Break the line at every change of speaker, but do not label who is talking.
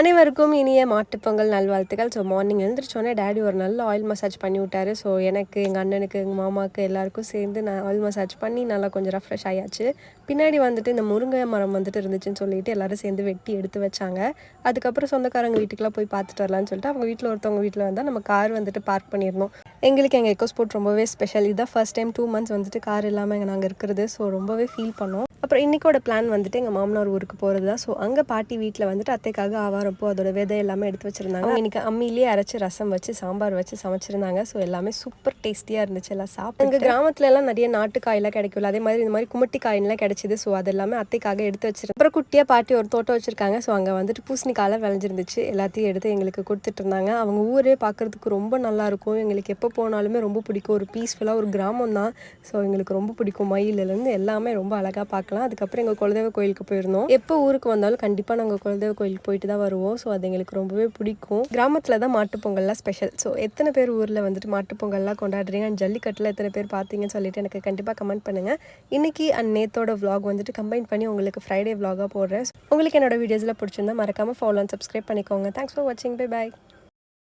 அனைவருக்கும் இனிய மாட்டுப்பொங்கல் நல்வாழ்த்துக்கள். ஸோ மார்னிங் எழுந்திரிச்சோன்னே டேடி ஒரு நல்ல ஆயில் மசாஜ் பண்ணி விட்டாரு. ஸோ எனக்கு எங்கள் அண்ணனுக்கு எங்கள் மாமாவுக்கு எல்லாருக்கும் சேர்ந்து நான் ஆயில் மசாஜ் பண்ணி நல்லா கொஞ்சம் ரெஃப்ரெஷ் ஆயாச்சு. பின்னாடி வந்துட்டு இந்த முருங்கை மரம் வந்துட்டு இருந்துச்சுன்னு சொல்லிட்டு எல்லாரும் சேர்ந்து வெட்டி எடுத்து வச்சாங்க. அதுக்கப்புறம் சொந்தக்காரங்க வீட்டுக்குலாம் போய் பார்த்துட்டு வரலான்னு சொல்லிட்டு அவங்க வீட்டில் ஒருத்தவங்க வீட்டில் வந்தால் நம்ம கார் வந்துட்டு பார்க் பண்ணியிருந்தோம். எங்களுக்கு எங்கள் எக்கோ ஸ்போர்ட் ரொம்பவே ஸ்பெஷல் இதுதான் ஃபர்ஸ்ட் டைம் டூ மந்த்ஸ் வந்துட்டு கார் இல்லாமல் எங்கள் நாங்கள் இருக்கிறது. ஸோ ரொம்பவே ஃபீல் பண்ணோம். அப்புறம் இன்றைக்கோட பிளான் வந்துட்டு எங்கள் மாமனார் ஊருக்கு போகிறது தான் ஸோ அங்கே பாட்டி வீட்டில் வந்துட்டு அத்தைக்காக ஆவாரப்பூ அதோட விதை எல்லாமே எடுத்து வச்சுருந்தாங்க. இன்னைக்கு அம்மிலேயே அரைச்சி ரசம் வச்சு சாம்பார் வச்சு சமைச்சிருந்தாங்க. ஸோ எல்லாமே சூப்பர் டேஸ்டியாக இருந்துச்சு. எல்லாம் சாப்பிட்டு எங்கள் கிராமத்துல எல்லாம் நிறைய நாட்டு காயெல்லாம் கிடைக்கும்ல. அதே மாதிரி இந்த மாதிரி குமட்டி காயின்லாம் கிடைச்சிது. ஸோ அது எல்லாமே அத்தைக்காக எடுத்து வச்சிருந்தேன் அப்புறம் குட்டியாக பாட்டி ஒரு தோட்டம் வச்சிருக்காங்க. ஸோ அங்கே வந்துட்டு பூசணிக்காலாம் விளைஞ்சிருந்துச்சு. எல்லாத்தையும் எடுத்து எங்களுக்கு கொடுத்துட்டு இருந்தாங்க. அவங்க ஊரே பார்க்கறதுக்கு ரொம்ப நல்லா இருக்கும். எங்களுக்கு எப்போ போனாலுமே ரொம்ப பிடிக்கும். ஒரு பீஸ்ஃபுல்லாக ஒரு கிராமம் தான் ஸோ எங்களுக்கு ரொம்ப பிடிக்கும். மயிலிலேருந்து எல்லாமே ரொம்ப அழகாக இருக்கலாம். அதுக்கப்புறம் எங்கள் குலதெய்வ கோயிலுக்கு போயிருந்தோம். எப்போ ஊருக்கு வந்தாலும் கண்டிப்பாக நாங்கள் குலதெய்வ கோயிலுக்கு போயிட்டு தான் வருவோம். ஸோ அது எங்களுக்கு ரொம்பவே பிடிக்கும். கிராமத்தில் தான் மாட்டுப் பொங்கல்லாம் ஸ்பெஷல் ஸோ எத்தனை பேர் ஊரில் வந்துட்டு மாட்டுப்பொங்கல்லாம் கொண்டாடுறீங்க? அண்ட் ஜல்லிக்கட்டில் எத்தனை பேர் பார்த்தீங்கன்னு சொல்லிட்டு எனக்கு கண்டிப்பாக கமெண்ட் பண்ணுங்கள் இன்னைக்கு அண்ட் நேத்தோட விலாக் வந்துட்டு கம்பைன் பண்ணி உங்களுக்கு ஃப்ரைடே விலாகாக போடுறேன். உங்களுக்கு என்னோட வீடியோஸில் பிடிச்சிருந்தா மறக்காமல் ஃபாலோ அண்ட் சப்ஸ்கிரைப் பண்ணிக்கோங்க. தேங்க்ஸ் ஃபார் வாட்சிங் பை பாய்